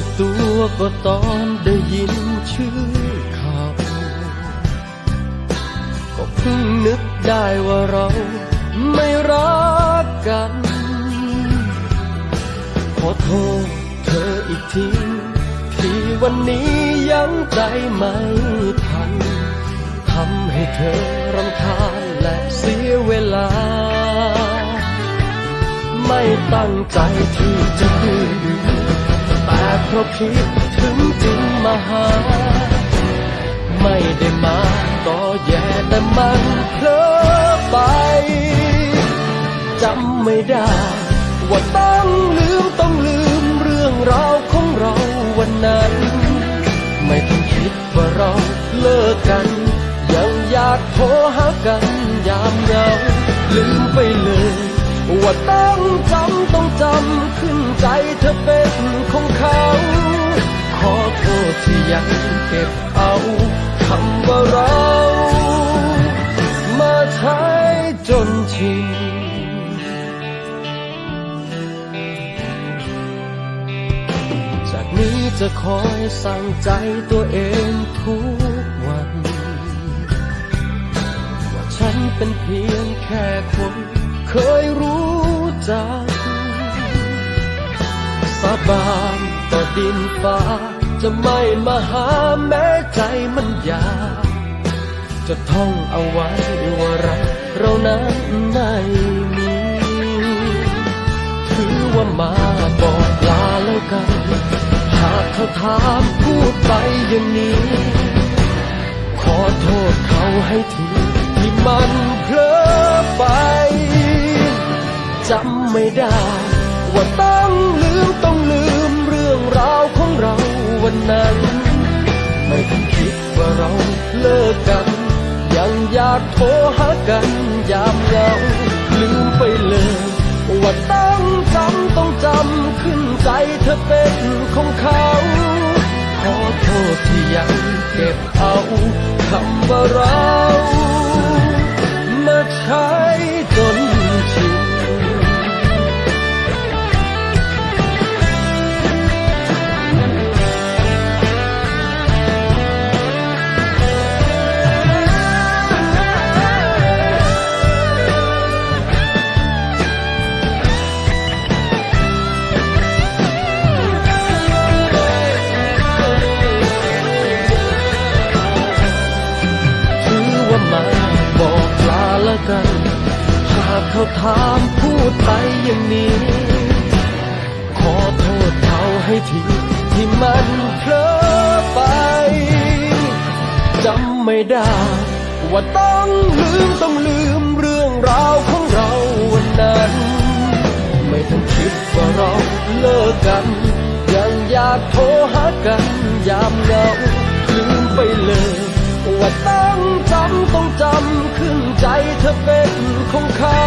สึกตัวก็ตอนได้ยินชื่อเขาก็เพิ่งนึกได้ว่าเราไม่รักกัน ขอโทษเธออีกที ที่วันนี้ยังใจไม่ทันทำให้เธอรำคาญและเสียเวลา ไม่ตั้งใจที่จะดื้อ แต่เพราะคิดถึงจึงมาหา ไม่ได้มาก็แย่แต่มันเพลอไปจำไม่ได้ ว่าต้องลืมต้องลืมเรื่องราวของเราวันนั้น ไม่ต้องคิดว่าเราเลิกกัน ยังอยากโทรหากันยามเหงาลืมไปเลย ว่าต้องจำต้องจำขึ้นใจเธอเป็น ยังเก็บเอาคำว่าเรา มาใช้จนชินจากนี้จะคอยสั่งใจตัวเองทุกวัน ว่าฉันเป็นเพียงแค่คนเคยรู้จัก สาบานต่อดินฟ้า จะไม่มาหาแม้ใจมันอยากจะท่องเอาไว้ว่ารักเรานั้นไม่มีถือว่ามาบอกลาแล้วกัน หากเขาถามพูดไปอย่างนี้ ขอโทษเขาให้ทีที่มันเพลอไปจำไม่ได้ ว่าต้องลืมต้องลืม ราวของเราวันนั้น ไม่ต้องคิดว่าเราเลิกกัน ยังอยากโทรหากันยามเหงาลืมไปเลยว่าต้องจำต้องจำขึ้นใจเธอเป็นของเขา ขอโทษที่ยังเก็บเอาคำว่าเรา กัน หากเขาถามพูดไปอย่างนี้ ขอโทษเขาให้ทีที่มันเพลอไปจำไม่ได้ ว่าต้องลืมต้องลืมเรื่องราวของเราวันนั้น ไม่ต้องคิดว่าเราเลิกกัน ยังอยากโทรหากันยามเหงาลืมไปเลยว่าต้องจำต้องจำขึ้น ใจเธอเป็นของเขา